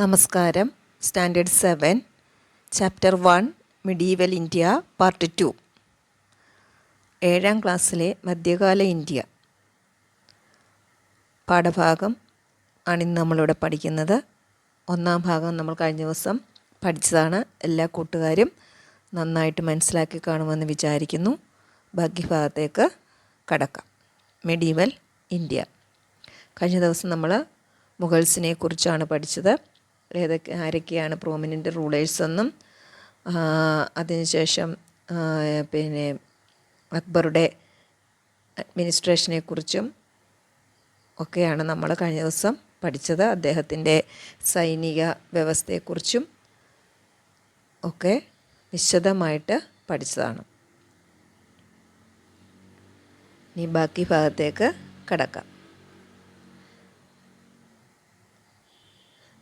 നമസ്കാരം. Standard seven chapter one medieval India part two. ഏഴാം ക്ലാസ്സിലെ മധ്യകാല ഇന്ത്യ. പാഠഭാഗം ആണിന്ന് നമ്മളിവിടെ പഠിക്കുന്നത്. ഒന്നാം ഭാഗം നമ്മൾ കഴിഞ്ഞ ദിവസം പഠിച്ചതാണ്. എല്ലാ കൂട്ടുകാരും നന്നായിട്ട് മനസ്സിലാക്കി കാണുമെന്ന് വിചാരിക്കുന്നു. ബാക്കി കടക്കാം. Medieval India. കഴിഞ്ഞ ദിവസം നമ്മൾ മുഗൾസിനെ കുറിച്ചാണ് പഠിച്ചത്. ഏതൊക്കെ ആരൊക്കെയാണ് പ്രോമിനന്റ് റൂളേഴ്സ് എന്നും അതിനുശേഷം പിന്നെ അക്ബറുടെ അഡ്മിനിസ്ട്രേഷനെ കുറിച്ചും ഒക്കെയാണ് നമ്മൾ കഴിഞ്ഞ ദിവസം പഠിച്ചത്. അദ്ദേഹത്തിന്റെ സൈനിക വ്യവസ്ഥയെക്കുറിച്ചും ഒക്കെ വിശദമായിട്ട് പഠിച്ചതാണ്. ഇനി ബാക്കി ഭാഗത്തേക്ക് കടക്കാം.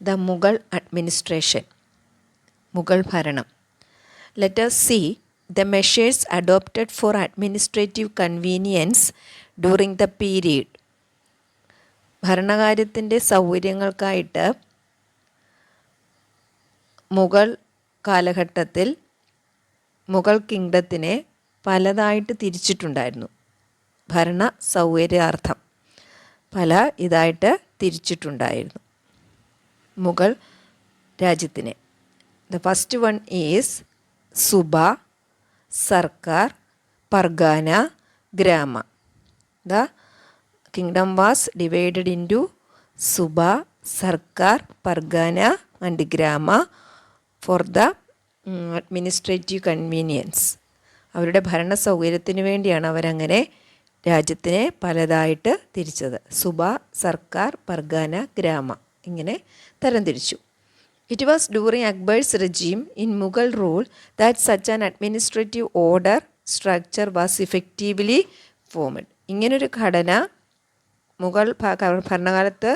ദ മുഗൾ അഡ്മിനിസ്ട്രേഷൻ മുഗൾ ഭരണം. Let us see the measures adopted for administrative convenience during the period ഭരണകാര്യത്തിന്റെ സൗകര്യങ്ങൾക്കായിട്ട് മുഗൾ കാലഘട്ടത്തിൽ മുഗൾ കിങ്ഡത്തിനെ പലതായിട്ട് തിരിച്ചിട്ടുണ്ടായിരുന്നു. ഭരണ സൗകര്യാർത്ഥം പല ഇതായിട്ട് തിരിച്ചിട്ടുണ്ടായിരുന്നു. മുഗൾ രാജ്യത്തിന്. The first one is suba sarkar pargana grama. The kingdom was divided into suba sarkar pargana and grama for the administrative convenience അവരുടെ ഭരണ സൗകര്യത്തിന് വേണ്ടിയാണ് അവരങ്ങനെ രാജ്യത്തിനെ പലതായിട്ട് തിരിച്ചത്. സുബ സർക്കാർ പർഗാന ഗ്രാമ. ഇങ്ങനെ തരംതിരിച്ചു. It was during Akbar's regime in Mughal rule that such an administrative order structure was effectively formed ഇങ്ങനൊരു ഘടന മുഗൾ ഭരണകാലത്ത്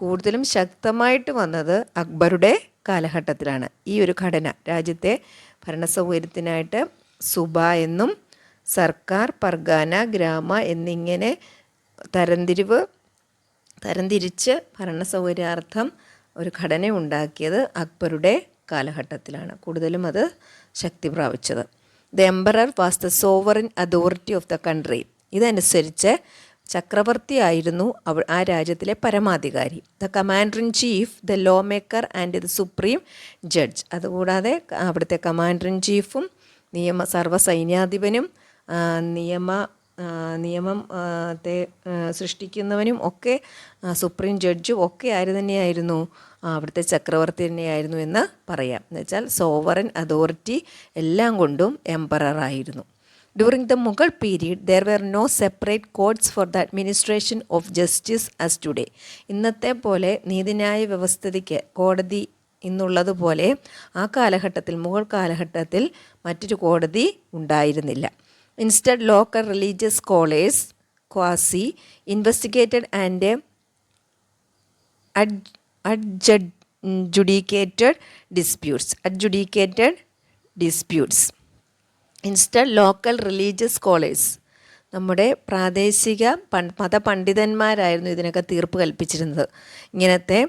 കൂടുതലും ശക്തമായിട്ട് വന്നത് അക്ബറുടെ കാലഘട്ടത്തിലാണ്. ഈ ഒരു ഘടന രാജ്യത്തെ ഭരണ സൗകര്യത്തിനായിട്ട് സുബ എന്നും സർക്കാർ പർഗാന ഗ്രാമ എന്നിങ്ങനെ തരംതിരിവ് തരംതിരിച്ച് ഭരണ സൗകര്യാർത്ഥം ഒരു ഘടന ഉണ്ടാക്കിയത് അക്ബറുടെ കാലഘട്ടത്തിലാണ്. കൂടുതലും അത് ശക്തി പ്രാപിച്ചത്. The emperor was the sovereign authority of the country ഇതനുസരിച്ച് ചക്രവർത്തിയായിരുന്നു അവ ആ രാജ്യത്തിലെ പരമാധികാരി. The commander in chief the law maker and the supreme judge അതുകൂടാതെ അവിടുത്തെ കമാൻഡർ ഇൻ ചീഫും നിയമ സർവസൈന്യാധിപനും നിയമ നിയമം ത്തെ സൃഷ്ടിക്കുന്നവനും ഒക്കെ സുപ്രീം ജഡ്ജും ഒക്കെ ആര് തന്നെയായിരുന്നു? അവിടുത്തെ ചക്രവർത്തി തന്നെയായിരുന്നു എന്ന് പറയാം. എന്നുവെച്ചാൽ സോവറൻ അതോറിറ്റി എല്ലാം കൊണ്ടും എംപറർ ആയിരുന്നു. During the Mughal period there were no separate codes for the administration of justice as today ഇന്നത്തെ പോലെ നീതിന്യായ വ്യവസ്ഥിതിക്ക് കോടതി ഇന്നുള്ളതുപോലെ ആ കാലഘട്ടത്തിൽ മുഗൾ കാലഘട്ടത്തിൽ മറ്റൊരു കോടതി ഉണ്ടായിരുന്നില്ല. Instead local religious scholars qazi investigated and adjudicated disputes adjudicated disputes instead local religious scholars നമ്മുടെ പ്രാദേശിക മതപണ്ഡിതന്മാരായിരുന്നു ഇതിനൊക്കെ തീർപ്പ് കൽപ്പിച്ചിരുന്നത്. ഇങ്ങനത്തെ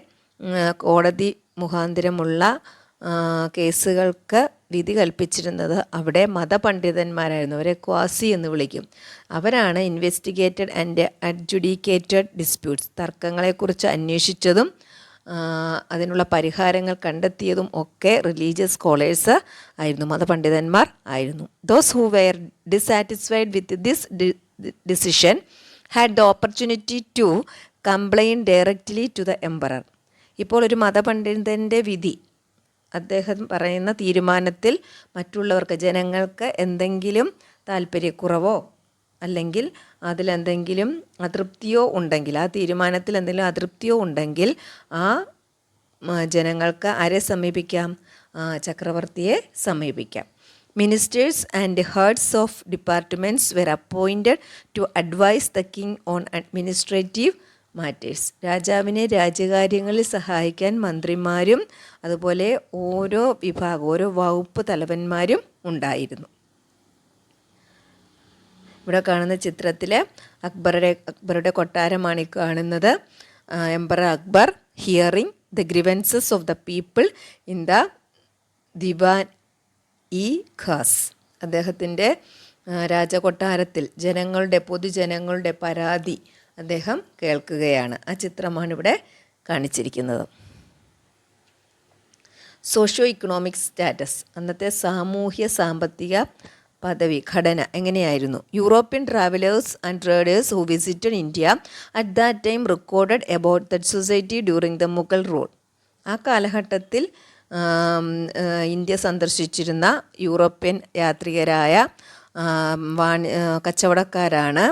കോടതി മുഖാന്തരമുള്ള കേസുകൾക്ക് വിധി കൽപ്പിച്ചിരുന്നത് അവിടെ മതപണ്ഡിതന്മാരായിരുന്നു. അവരെ ക്വാസി എന്ന് വിളിക്കും. അവരാണ് ഇൻവെസ്റ്റിഗേറ്റഡ് ആൻഡ് അഡ്ജുഡിക്കേറ്റഡ് ഡിസ്പ്യൂട്ട്സ് തർക്കങ്ങളെക്കുറിച്ച് അന്വേഷിച്ചതും അതിനുള്ള പരിഹാരങ്ങൾ കണ്ടെത്തിയതും ഒക്കെ റിലീജിയസ് സ്കോളേഴ്സ് ആയിരുന്നു മതപണ്ഡിതന്മാർ ആയിരുന്നു. Those who were dissatisfied with this decision had the opportunity to complain directly to the emperor ഇപ്പോൾ ഒരു മതപണ്ഡിതന്റെ വിധി അദ്ദേഹം പറയുന്ന തീരുമാനത്തിൽ മറ്റുള്ളവർക്ക് ജനങ്ങൾക്ക് എന്തെങ്കിലും താല്പര്യക്കുറവോ അല്ലെങ്കിൽ അതിലെന്തെങ്കിലും അതൃപ്തിയോ ഉണ്ടെങ്കിൽ ആ തീരുമാനത്തിൽ എന്തെങ്കിലും അതൃപ്തിയോ ഉണ്ടെങ്കിൽ ആ ജനങ്ങൾക്ക് ആരെ സമീപിക്കാം? ചക്രവർത്തിയെ സമീപിക്കാം. Ministers and heads of departments were appointed to advise the king on administrative matters രാജാവിനെ രാജ്യകാര്യങ്ങളിൽ സഹായിക്കാൻ മന്ത്രിമാരും അതുപോലെ ഓരോ വിഭാഗം ഓരോ വകുപ്പ് തലവന്മാരും ഉണ്ടായിരുന്നു. ഇവിടെ കാണുന്ന ചിത്രത്തിൽ അക്ബറുടെ അക്ബറുടെ കൊട്ടാരമാണ് ഈ കാണുന്നത്. Emperor Akbar hearing the grievances of the people in the Diwan i Khas. അദ്ദേഹത്തിന്റെ രാജകൊട്ടാരത്തിൽ ജനങ്ങളുടെ പൊതുജനങ്ങളുടെ പരാതി അദ്ദേഹം കേൾക്കുകയാണ്. ആ ചിത്രമാണ് ഇവിടെ കാണിച്ചിരിക്കുന്നത്. സോഷ്യോ ഇക്കണോമിക് സ്റ്റാറ്റസ് അന്നത്തെ സാമൂഹ്യ സാമ്പത്തിക പദവി ഘടന എങ്ങനെയായിരുന്നു? European travellers and traders who visited India at that time recorded about that society during the Mughal rule. ആ കാലഘട്ടത്തിൽ ഇന്ത്യ സന്ദർശിച്ചിരുന്ന യൂറോപ്യൻ യാത്രികരായ വാണി കച്ചവടക്കാരാണ്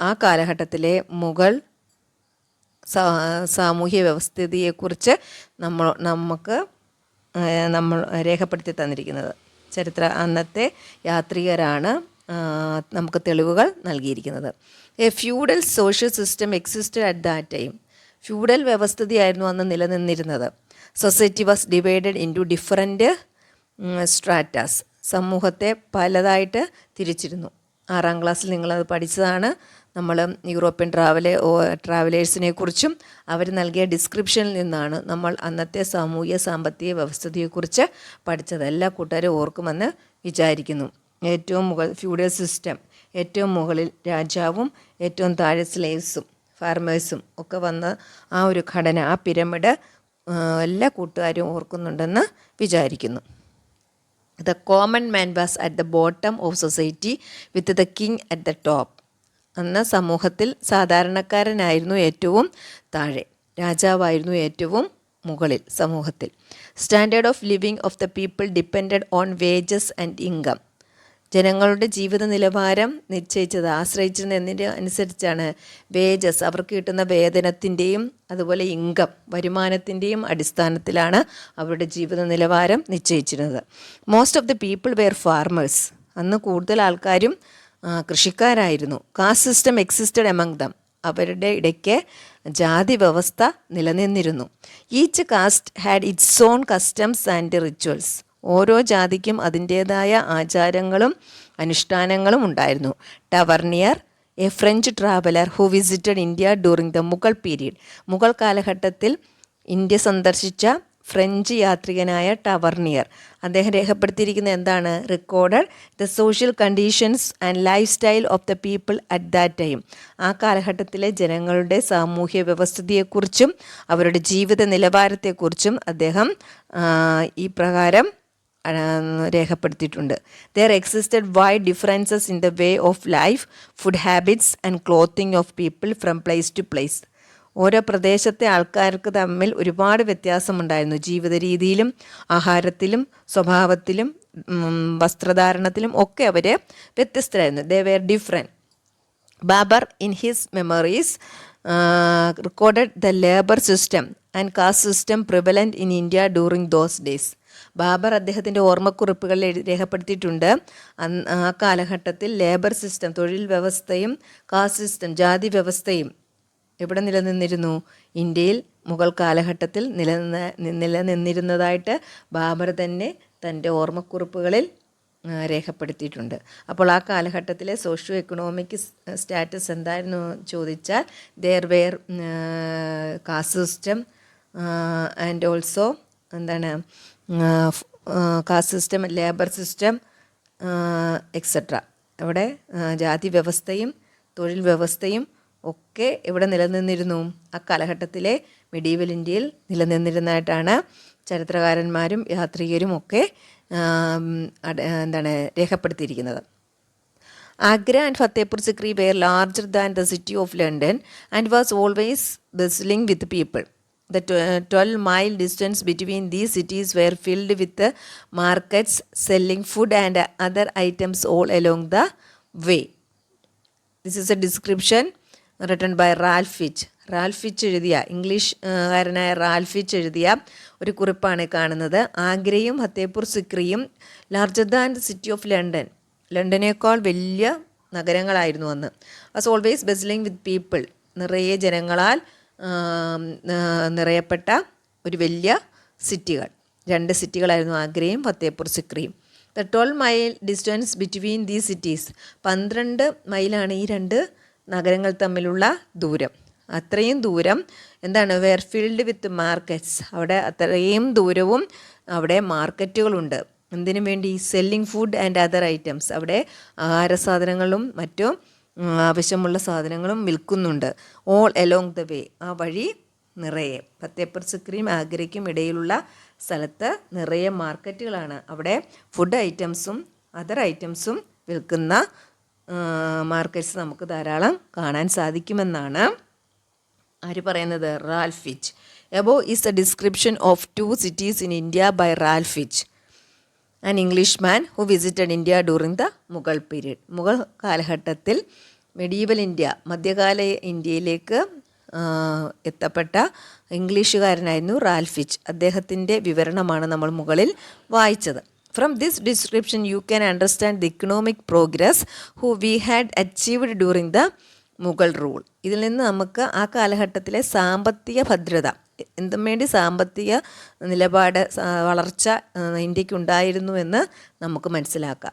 ആ, കാലഘട്ടത്തിലെ മുഗൾ സാമൂഹ്യ വ്യവസ്ഥിതിയെക്കുറിച്ച് നമ്മൾ നമുക്ക് നമ്മൾ രേഖപ്പെടുത്തി തന്നിരിക്കുന്നത്. ചരിത്ര അന്നത്തെ യാത്രികരാണ് നമുക്ക് തെളിവുകൾ നൽകിയിരിക്കുന്നത്. A feudal social system existed at that time feudal വ്യവസ്ഥിതിയായിരുന്നു അന്ന് നിലനിന്നിരുന്നത്. Society was divided into different strata സമൂഹത്തെ പലതായിട്ട് തിരിച്ചിരുന്നു. ആറാം ക്ലാസ്സിൽ നിങ്ങളത് പഠിച്ചതാണ്. നമ്മൾ യൂറോപ്യൻ ട്രാവലെ ട്രാവലേഴ്സിനെ കുറിച്ചും അവർ നൽകിയ ഡിസ്ക്രിപ്ഷനിൽ നിന്നാണ് നമ്മൾ അന്നത്തെ സാമൂഹ്യ സാമ്പത്തിക വ്യവസ്ഥയെക്കുറിച്ച് പഠിച്ചത്. എല്ലാ കൂട്ടുകാരും ഓർക്കുമെന്ന് വിചാരിക്കുന്നു. ഏറ്റവും മുകൾ ഫ്യൂഡൽ സിസ്റ്റം ഏറ്റവും മുകളിൽ രാജാവും ഏറ്റവും താഴെ സ്ലേവ്സും ഫാർമേഴ്സും ഒക്കെ വന്ന ആ ഒരു ഘടന ആ പിരമിഡ് എല്ലാ കൂട്ടുകാരും ഓർക്കുന്നുണ്ടെന്ന് വിചാരിക്കുന്നു. The common man was at the bottom of society with the king at the top അന്ന് സമൂഹത്തിൽ സാധാരണക്കാരനായിരുന്നു ഏറ്റവും താഴെ. രാജാവായിരുന്നു ഏറ്റവും മുകളിൽ സമൂഹത്തിൽ. Standard of living of the people depend on wages and income ജനങ്ങളുടെ ജീവിത നിലവാരം നിശ്ചയിച്ചത് എന്നതിന്റെ അനുസരിച്ചാണ്? വേജസ് അവർക്ക് കിട്ടുന്ന വേതനത്തിന്റെയും അതുപോലെ ഇൻകം വരുമാനത്തിന്റെയും അടിസ്ഥാനത്തിലാണ് അവരുടെ ജീവിത നിലവാരം നിശ്ചയിച്ചിരുന്നത്. Most of the people were farmers അന്ന് കൂടുതൽ ആൾക്കാരും കൃഷിക്കാരായിരുന്നു. Caste system existed among them അവരുടെ ഇടയ്ക്ക് ജാതി വ്യവസ്ഥ നിലനിന്നിരുന്നു. Each caste had its own customs and rituals ഓരോ ജാതിക്കും അതിന്റേതായ ആചാരങ്ങളും അനുഷ്ഠാനങ്ങളും ഉണ്ടായിരുന്നു. Tavernier a French traveller who visited India during the Mughal period. Mughal കാലഘട്ടത്തിൽ ഇന്ത്യ സന്ദർശിച്ച ഫ്രഞ്ച് യാത്രികനായ ടവർണിയർ. അദ്ദേഹം രേഖപ്പെടുത്തിയിരിക്കുന്ന എന്താണ്? Recorded the social conditions and life style of the people at that time ആ കാലഘട്ടത്തിലെ ജനങ്ങളുടെ സാമൂഹ്യ വ്യവസ്ഥിതിയെക്കുറിച്ചും അവരുടെ ജീവിത നിലവാരത്തെക്കുറിച്ചും അദ്ദേഹം ഈ പ്രകാരം രേഖപ്പെടുത്തിയിട്ടുണ്ട്. There existed wide differences in the way of life food habits and clothing of people from place to place ഓരോ പ്രദേശത്തെ ആൾക്കാർക്ക് തമ്മിൽ ഒരുപാട് വ്യത്യാസമുണ്ടായിരുന്നു. ജീവിത രീതിയിലും ആഹാരത്തിലും സ്വഭാവത്തിലും വസ്ത്രധാരണത്തിലും ഒക്കെ അവർ വ്യത്യസ്തരായിരുന്നു. They were different Babur in his memories recorded the labour system and caste system prevalent in India during those days Babur അദ്ദേഹത്തിന്റെ ഓർമ്മക്കുറിപ്പുകളിൽ രേഖപ്പെടുത്തിയിട്ടുണ്ട്. ആ കാലഘട്ടത്തിൽ ലേബർ സിസ്റ്റം തൊഴിൽ വ്യവസ്ഥയും കാസ്റ്റ് സിസ്റ്റം ജാതി വ്യവസ്ഥയും എവിടെ നിലനിന്നിരുന്നു? ഇന്ത്യയിൽ മുഗൾ കാലഘട്ടത്തിൽ നിലനിന്ന നിലനിന്നിരുന്നതായിട്ട് ബാബർ തന്നെ തന്റെ ഓർമ്മക്കുറിപ്പുകളിൽ രേഖപ്പെടുത്തിയിട്ടുണ്ട്. അപ്പോൾ ആ കാലഘട്ടത്തിലെ സോഷ്യോ എക്കണോമിക് സ്റ്റാറ്റസ് എന്തായിരുന്നു ചോദിച്ചാൽ there were caste system and also എന്താണ് caste system labour system etcetera ഇവിടെ ജാതി വ്യവസ്ഥയും തൊഴിൽ വ്യവസ്ഥയും ഒക്കെ ഇവിടെ നിലനിന്നിരുന്നു. ആ കാലഘട്ടത്തിലെ മെഡീവൽ ഇന്ത്യയിൽ നിലനിന്നിരുന്നതായിട്ടാണ് ചരിത്രകാരന്മാരും യാത്രികരും ഒക്കെ എന്താണ് രേഖപ്പെടുത്തിയിരിക്കുന്നത്. Agra and Fatehpur Sikri were larger than the city of London and was always bustling with people the twelve mile distance between these cities were filled with markets selling food and other items all along the way this is a description written by Ralph Fitch Ralph Fitch എഴുതിയ English ആ, കാരനായ Ralph Fitch എഴുതിയ ഒരു കുറിപ്പാണ് കാണുന്നത്. ആഗ്രയും Fatehpur സിക്രിയും larger than city of London. ലണ്ടനേക്കാൾ വലിയ നഗരങ്ങളായിരുന്നു അന്ന്. Was always bustling with people നിറയെ ജനങ്ങളാൽ നിറയപ്പെട്ട ഒരു വലിയ സിറ്റികൾ. രണ്ട് സിറ്റികളായിരുന്നു ആഗ്രയും Fatehpur സിക്രിയും. The twelve mile distance between these cities പന്ത്രണ്ട് മൈലാണ് ഈ രണ്ട് നഗരങ്ങൾ തമ്മിലുള്ള ദൂരം. അത്രയും ദൂരം എന്താണ്? വെയർഫീൽഡ് വിത്ത് മാർക്കറ്റ്സ് അവിടെ അത്രയും ദൂരവും അവിടെ മാർക്കറ്റുകളുണ്ട്. എന്തിനു വേണ്ടി? Selling food and other items അവിടെ ആഹാര സാധനങ്ങളും മറ്റും ആവശ്യമുള്ള സാധനങ്ങളും വിൽക്കുന്നുണ്ട്. ഓൾ എലോങ് ദ വേ ആ വഴി നിറയെ. പത്തേപ്പർ സിക്രിയും ആഗ്രയ്ക്കും ഇടയിലുള്ള സ്ഥലത്ത് നിറയെ മാർക്കറ്റുകളാണ്. അവിടെ ഫുഡ് ഐറ്റംസും അതർ ഐറ്റംസും വിൽക്കുന്ന മാർക്കറ്റ്സ് നമുക്ക് ധാരാളം കാണാൻ സാധിക്കുമെന്നാണ് ആര് പറയുന്നത്? Ralph Fitch. Above is a description of two cities in India by Ralph Fitch an Englishman who visited India during the Mughal period Mughal കാലഘട്ടത്തിൽ മെഡീവൽ ഇന്ത്യ മധ്യകാല ഇന്ത്യയിലേക്ക് എത്തപ്പെട്ട ഇംഗ്ലീഷുകാരനായിരുന്നു റാൽഫിച്ച് അദ്ദേഹത്തിന്റെ വിവരണമാണ് നമ്മൾ മുകളിൽ വായിച്ചത്. From this description you can understand the economic progress who we had achieved during the Mughal rule ഇതിൽ നിന്ന് നമുക്ക് ആ കാലഘട്ടത്തിലെ സാമ്പത്തിക ഭദ്രത എന്തും വേണ്ടി സാമ്പത്തിക നിലപാട് വളർച്ച ഇന്ത്യയ്ക്ക് ഉണ്ടായിരുന്നു എന്ന് നമുക്ക് മനസ്സിലാക്കാം.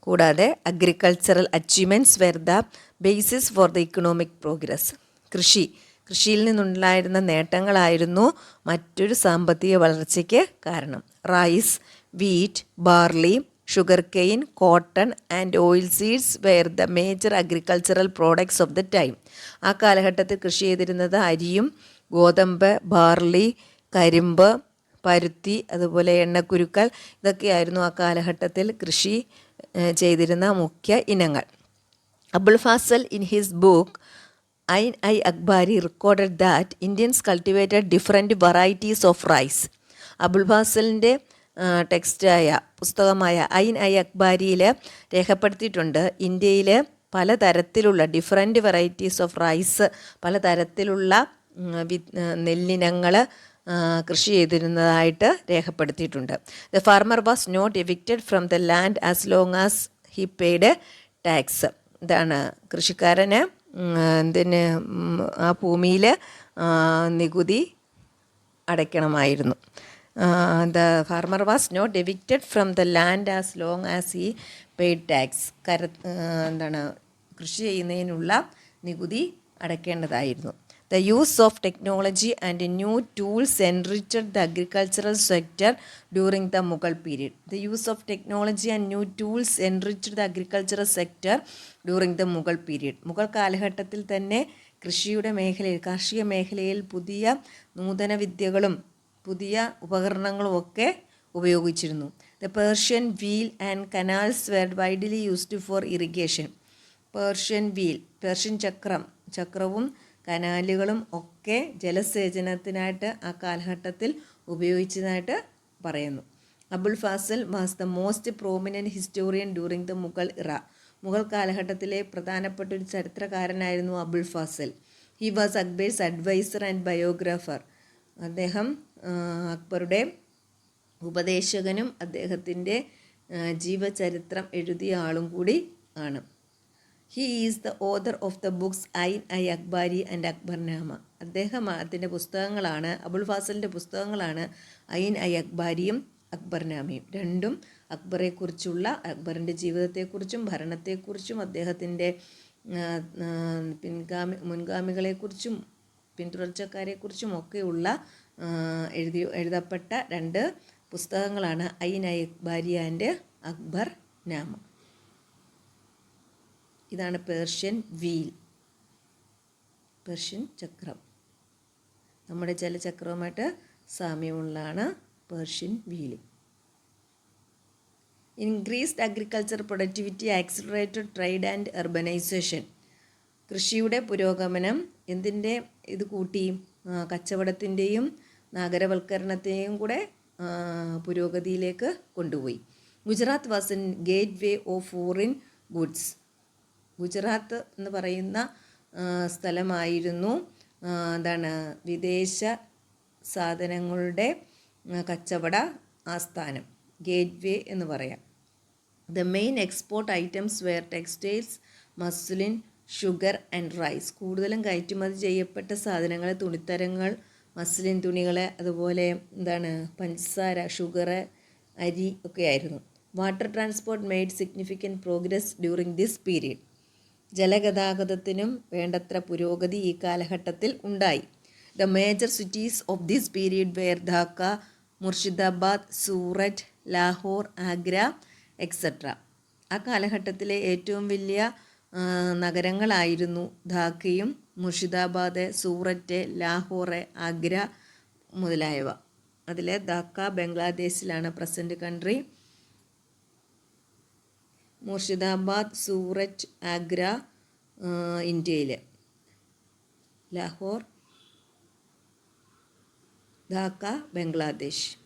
കൂടാതെ agricultural achievements were the basis for the economic progress കൃഷി കൃഷിയിൽ നിന്നുണ്ടായിരുന്ന നേട്ടങ്ങളായിരുന്നു മറ്റൊരു സാമ്പത്തിക വളർച്ചയ്ക്ക് കാരണം. Rice wheat barley sugarcane cotton and oil seeds were the major agricultural products of the time ആ കാലഘട്ടത്തിൽ കൃഷി ചെയ്തിരുന്നത് അരിയും ഗോതമ്പ് ബാർലി കരിമ്പ് പരുത്തി അതുപോലെ എണ്ണക്കുരുക്കൾ. ഇതൊക്കെയായിരുന്നു ആ കാലഘട്ടത്തിൽ കൃഷി ചെയ്തിരുന്ന മുഖ്യ ഇനങ്ങൾ. Abul Fazal in his book Ain i Akbari recorded that Indians cultivated different varieties of rice Abul ഫാസലിന്റെ ടെക്സ്റ്റായ പുസ്തകമായ ഐൻ ഐ അക്ബാരിയിൽ രേഖപ്പെടുത്തിയിട്ടുണ്ട്. ഇന്ത്യയിൽ പലതരത്തിലുള്ള ഡിഫറെന്റ് വെറൈറ്റീസ് ഓഫ് റൈസ് പലതരത്തിലുള്ള വി- നെല്ലിനങ്ങൾ കൃഷി ചെയ്തിരുന്നതായിട്ട് രേഖപ്പെടുത്തിയിട്ടുണ്ട്. The farmer was not evicted from the land as long as he paid tax ഇതാണ് കൃഷിക്കാരന് എന്തിന് ആ ഭൂമിയിൽ നികുതി അടയ്ക്കണമായിരുന്നു. The farmer was not evicted from the land as long as he paid tax കര എന്താണ് കൃഷി ചെയ്യുന്നതിനുള്ള നികുതി അടയ്ക്കേണ്ടതായിരുന്നു. The use of technology and new tools enriched the agricultural sector during the Mughal period the use of technology and new tools enriched the agricultural sector during the Mughal period Mughal കാലഘട്ടത്തിൽ തന്നെ കൃഷിയുടെ മേഖലയിൽ കാർഷിക മേഖലയിൽ പുതിയ നൂതന വിദ്യകളും പുതിയ ഉപകരണങ്ങളും ഒക്കെ ഉപയോഗിച്ചിരുന്നു. The Persian wheel and canals were widely used for irrigation Persian wheel Persian ചക്രം ചക്രവും കനാലുകളും ഒക്കെ ജലസേചനത്തിനായിട്ട് ആ കാലഘട്ടത്തിൽ ഉപയോഗിച്ചതായിട്ട് പറയുന്നു. Abul Fazal was the most prominent historian during the Mughal era. Mughal കാലഘട്ടത്തിലെ പ്രധാനപ്പെട്ട ഒരു ചരിത്രകാരനായിരുന്നു Abul Fazal. He was Akbar's adviser and biographer അദ്ദേഹം അക്ബറുടെ ഉപദേശകനും അദ്ദേഹത്തിന്റെ ജീവചരിത്രം എഴുതിയ ആളും കൂടി ആണ്. He is the author of the books Ain i Akbari and Akbarnama അദ്ദേഹം അതിന്റെ പുസ്തകങ്ങളാണ് അബുൾ ഫാസലിന്റെ പുസ്തകങ്ങളാണ് ഐൻ ഐ അക്ബാരിയും അക്ബർനാമയും രണ്ടും അക്ബറെക്കുറിച്ചുള്ള അക്ബറിന്റെ ജീവിതത്തെക്കുറിച്ചും ഭരണത്തെക്കുറിച്ചും അദ്ദേഹത്തിന്റെ പിൻഗാമി മുൻഗാമികളെക്കുറിച്ചും പിന്തുടർച്ചക്കാരെക്കുറിച്ചും ഒക്കെയുള്ള എഴുതി എഴുതപ്പെട്ട രണ്ട് പുസ്തകങ്ങളാണ് ഐൻ ഐ അക്ബാരി ആൻഡ് അക്ബർ നാമ ഇതാണ് പേർഷ്യൻ വീൽ. പേർഷ്യൻ ചക്രം. നമ്മുടെ ജലചക്രവുമായിട്ട് സാമ്യമുള്ളതാണ് Persian wheel. Increased agriculture productivity accelerated trade and urbanisation. കൃഷിയുടെ പുരോഗമനം എന്തിന്റെ ഇത് കൂട്ടി? കച്ചവടത്തിന്റെയും നഗരവൽക്കരണത്തെയും കൂടെ പുരോഗതിയിലേക്ക് കൊണ്ടുപോയി. Gujarat was in gateway of foreign goods. Gujarat എന്ന് പറയുന്ന സ്ഥലമായിരുന്നു. എന്താണ് വിദേശ സാധനങ്ങളുടെ കച്ചവട ആസ്ഥാനം ഗേറ്റ് വേ എന്ന് പറയാം. The main export items were textiles muslin sugar and rice കൂടുതലും കയറ്റുമതി ചെയ്യപ്പെട്ട സാധനങ്ങൾ തുണിത്തരങ്ങൾ മസ്ലിൻ തുണികൾ അതുപോലെ എന്താണ് പഞ്ചസാര ഷുഗർ അരി ഒക്കെ ആയിരുന്നു. Water transport made significant progress during this period ജലഗതാഗതത്തിനും വേണ്ടത്ര പുരോഗതി ഈ കാലഘട്ടത്തിൽ ഉണ്ടായി. The major cities of this period were Dhaka Murshidabad Surat Lahore Agra etcetera ആ കാലഘട്ടത്തിലെ ഏറ്റവും വലിയ നഗരങ്ങളായിരുന്നു ധാക്കയും മുർഷിദാബാദ് സൂററ്റ് ലാഹോർ ആഗ്ര മുതലായവ. അതിലെ ധാക്ക ബംഗ്ലാദേശിലാണ് പ്രസന്റ് കൺട്രി മുർഷിദാബാദ് സൂററ്റ് ആഗ്ര ഇന്ത്യയിൽ ലാഹോർ ധാക്ക ബംഗ്ലാദേശ്.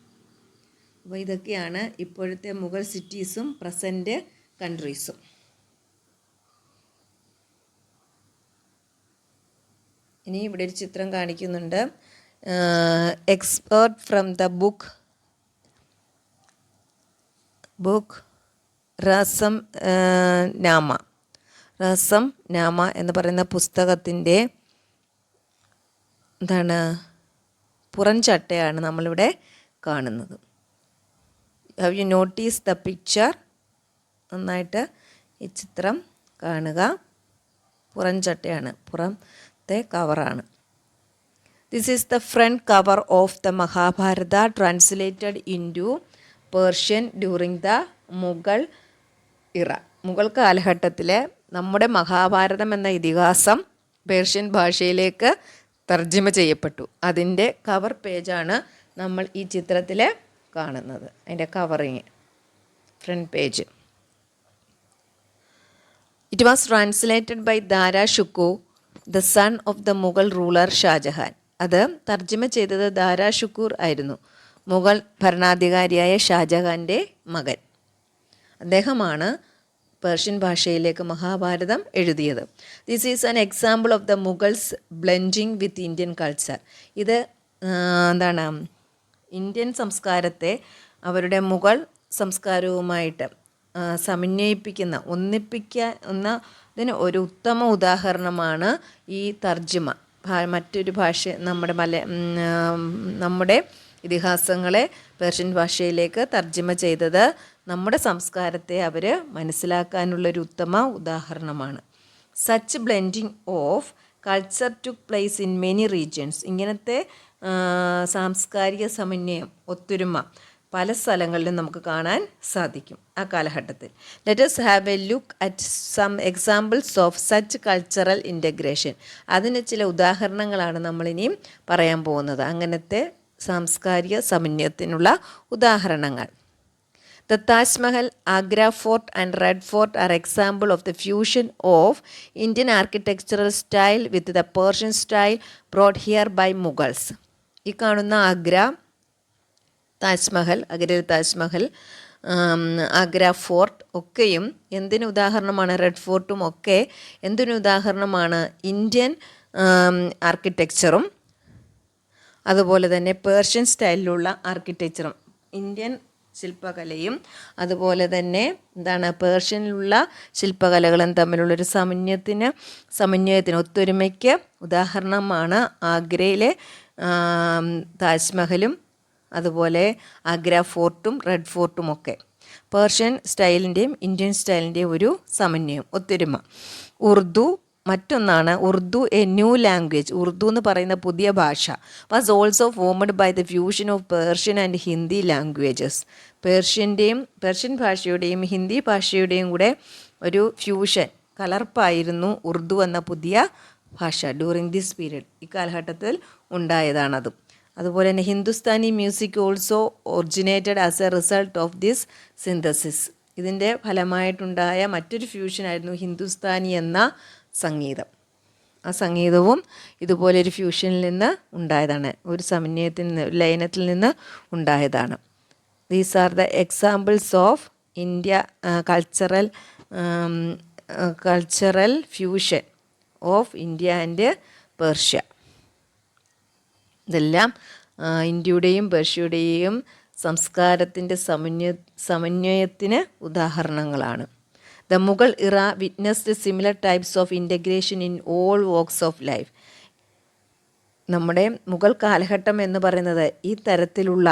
അപ്പോൾ ഇതൊക്കെയാണ് ഇപ്പോഴത്തെ മുഗൾ സിറ്റീസും പ്രസന്റ് കൺട്രീസും. ഇനി ഇവിടെ ഒരു ചിത്രം കാണിക്കുന്നുണ്ട്. Excerpt from the book. Book. Razm Nama. Razm Nama എന്ന് പറയുന്ന പുസ്തകത്തിന്റെ എന്താണ് പുറംചട്ടയാണ് നമ്മളിവിടെ കാണുന്നത്. Have you notice the picture നന്നായിട്ട് ഈ ചിത്രം കാണുക. പുറംചട്ടയാണ് പുറത്തെ കവറാണ്. This is the front cover of the Mahabharata translated into Persian during the Mughal era. Mughal കാലഘട്ടത്തിലെ നമ്മുടെ മഹാഭാരതം എന്ന ഇതിഹാസം പേർഷ്യൻ ഭാഷയിലേക്ക് തർജമ ചെയ്യപ്പെട്ടു. അതിന്റെ കവർ പേജാണ് നമ്മൾ ഈ ചിത്രത്തിൽ കാണുന്നത്. അതിന്റെ covering front page it was translated by Dara Shikoh the son of the Mughal ruler Shah Jahan അത് തർജമ ചെയ്തത് ദാരാ ഷുക്കൂർ ആയിരുന്നു. മുഗൾ ഭരണാധികാരിയായ ഷാജഹാന്റെ മകൻ. അദ്ദേഹമാണ് പേർഷ്യൻ ഭാഷയിലേക്ക് മഹാഭാരതം എഴുതിയത്. This is an example of the Mughals blending with Indian culture ഇത് എന്താണ് ഇന്ത്യൻ സംസ്കാരത്തെ അവരുടെ മുഗൾ സംസ്കാരവുമായിട്ട് സമന്വയിപ്പിക്കുന്ന ഒന്നിപ്പിക്കുന്ന ഇതിന് ഒരു ഉത്തമ ഉദാഹരണമാണ് ഈ തർജിമ. മറ്റൊരു ഭാഷ നമ്മുടെ മല നമ്മുടെ ഇതിഹാസങ്ങളെ പേർഷ്യൻ ഭാഷയിലേക്ക് തർജിമ ചെയ്തത് നമ്മുടെ സംസ്കാരത്തെ അവർ മനസ്സിലാക്കാനുള്ളൊരു ഉത്തമ ഉദാഹരണമാണ്. Such blending of culture took place in many regions ഇങ്ങനത്തെ സാംസ്കാരിക സമന്വയം ഒത്തൊരുമ പല സ്ഥലങ്ങളിലും നമുക്ക് കാണാൻ സാധിക്കും ആ കാലഘട്ടത്തിൽ. Let's have a look at some examples of such cultural integration അതിന് ചില ഉദാഹരണങ്ങളാണ് നമ്മളിനിയും പറയാൻ പോകുന്നത്. അങ്ങനത്തെ സാംസ്കാരിക സമന്വയത്തിനുള്ള ഉദാഹരണങ്ങൾ. The Taj Mahal, Agra Fort, and Red Fort are example of the fusion of Indian architectural style with the Persian style brought here by Mughals. ഈ കാണുന്ന ആഗ്ര താജ്മഹൽ അഗ്രയിൽ താജ്മഹൽ ആഗ്ര ഫോർട്ട് ഒക്കെയും എന്തിന് ഉദാഹരണമാണ് റെഡ് ഫോർട്ടും ഒക്കെ എന്തിനു ഉദാഹരണമാണ് ഇന്ത്യൻ ആർക്കിടെക്ചറും അതുപോലെ തന്നെ പേർഷ്യൻ സ്റ്റൈലിലുള്ള ആർക്കിടെക്ചറും ഇന്ത്യൻ ശില്പകലയും. അതുപോലെ തന്നെ എന്താണ് പേർഷ്യനിലുള്ള ശില്പകലകളും തമ്മിലുള്ളൊരു സമന്വയത്തിന് സമന്വയത്തിന് ഒത്തൊരുമയ്ക്ക് ഉദാഹരണമാണ് ആഗ്രയിലെ താജ്മഹലും അതുപോലെ ആഗ്ര ഫോർട്ടും റെഡ് ഫോർട്ടും ഒക്കെ. പേർഷ്യൻ സ്റ്റൈലിന്റെയും ഇന്ത്യൻ സ്റ്റൈലിന്റെയും ഒരു സമന്വയം ഒത്തൊരുമ. ഉറുദു മറ്റൊന്നാണ് Urdu a new language. Urdu എന്ന് പറയുന്ന പുതിയ ഭാഷ. Was also formed by the fusion of Persian and Hindi languages. പേർഷ്യന്റെയും Persian ഭാഷയുടെയും ഹിന്ദി ഭാഷയുടെയും കൂടെ ഒരു ഫ്യൂഷൻ കലർപ്പായിരുന്നു ഉറുദു എന്ന പുതിയ ഭാഷ ഡ്യൂറിങ് ദിസ് പീരീഡ് ഈ കാലഘട്ടത്തിൽ ഉണ്ടായതാണത്. അതുപോലെ തന്നെ Hindustani music also originated as a result of this synthesis ഇതിന്റെ ഫലമായിട്ടുണ്ടായ മറ്റൊരു ഫ്യൂഷനായിരുന്നു ഹിന്ദുസ്ഥാനി എന്ന സംഗീതം. ആ സംഗീതവും ഇതുപോലെ ഒരു ഫ്യൂഷനിൽ നിന്ന് ഉണ്ടായതാണ്. ഒരു സമന്വയത്തിൽ നിന്ന് ലയനത്തിൽ നിന്ന് ഉണ്ടായതാണ്. These are the examples of India cultural cultural fusion of India and Persia ഇതെല്ലാം ഇന്ത്യയുടെയും പേർഷ്യയുടെയും സംസ്കാരത്തിന്റെ സമന്വയ സമന്വയത്തിന് ഉദാഹരണങ്ങളാണ്. The Mughal era witnessed similar types of integration in all walks of life നമ്മുടെ മുഗൾ കാലഘട്ടം എന്ന് പറയുന്നത് ഈ തരത്തിലുള്ള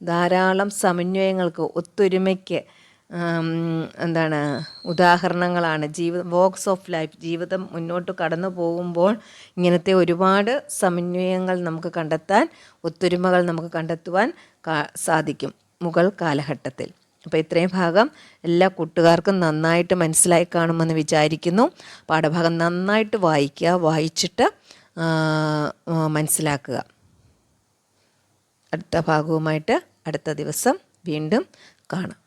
ധാരാളം സമന്വയങ്ങൾക്ക് ഒത്തൊരുമയ്ക്ക് എന്താണ് ഉദാഹരണങ്ങളാണ്. ജീവിത വോക്സ് ഓഫ് ലൈഫ് ജീവിതം മുന്നോട്ട് കടന്നു പോകുമ്പോൾ ഇങ്ങനത്തെ ഒരുപാട് സമന്വയങ്ങൾ നമുക്ക് കണ്ടെത്താൻ ഒത്തൊരുമകൾ നമുക്ക് കണ്ടെത്തുവാൻ സാധിക്കും മുഗൾ കാലഘട്ടത്തിൽ. അപ്പോൾ ഇത്രയും ഭാഗം എല്ലാ കൂട്ടുകാർക്കും നന്നായിട്ട് മനസ്സിലായി കാണുമെന്ന് വിചാരിക്കുന്നു. പാഠഭാഗം നന്നായിട്ട് വായിക്കുക വായിച്ചിട്ട് മനസ്സിലാക്കുക. അടുത്ത ഭാഗവുമായിട്ട് അടുത്ത ദിവസം വീണ്ടും കാണാം.